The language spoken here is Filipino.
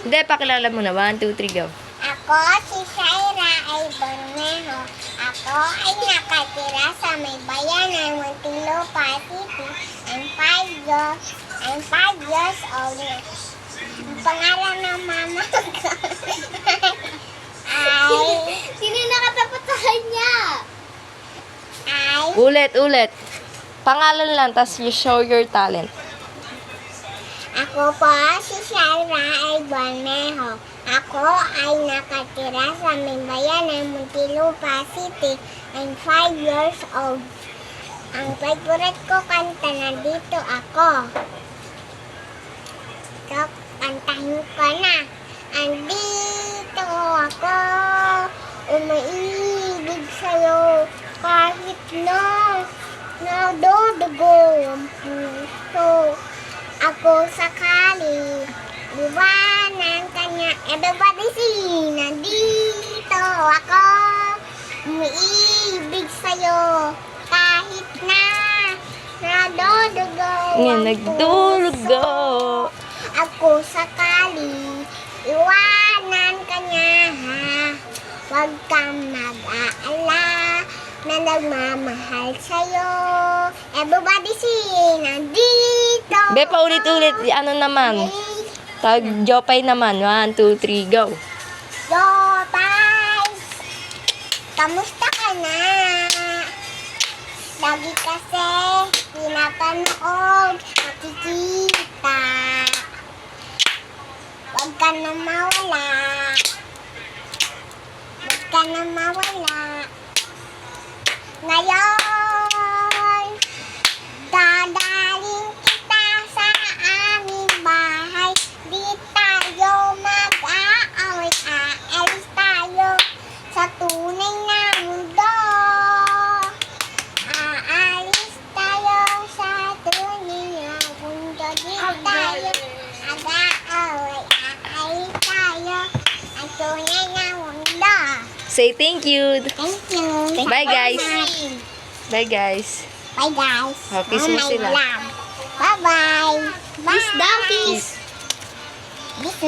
Hindi, pakilala mo na. One, two, three, go. Ako si Shaira ay Borneho. Ako ay nakatira sa may bayan ng Muntinlupa City. I'm five years, I'm five years old na. Ang pangalan ng mama ko ay... Sino nakatapat sa kanya? Ay... Ulit, ulit. Pangalan lang, tas you show your talent. Ako po si Shaira ay Borneho. Ako ay nakatira sa may bayan ng Muntinlupa City. I'm five years old. Ang favorite ko kanta na dito ako. So, kantahin ko na. Andito ako, umaibig sa'yo, kahit na nadudugo ang puso. Ako sakali, liwanan kanya. Everybody sing, nandito ako, umiibig sa'yo, kahit na nadudugo Ngayon, ang nagdulugo. Ako sakali, iwanan ka niya ha. Huwag kang mag-aala na nagmamahal sa'yo. Everybody sing, nandito. Be, paulit-ulit. Ano naman? Tag Jopay naman. One, two, three, go. Yo, bye! Kamusta ka na? Lagi kasi pinapanood, nakikita. Huwag ka na mawala. Huwag ka na mawala. Ngayon, dadaling kita sa aming bahay. Di tayo mag-aaway, aalis tayo sa tunay na mundo. Aalis tayo sa tunay na Di tayo mag-aaway, aalis tayo sa tunay na mundo. Say thank you. Thank you. Bye, guys. Bye. Guys. Bye guys. Oh, kiss mo sila. love. Bye bye. Bye. Kiss daw, kiss.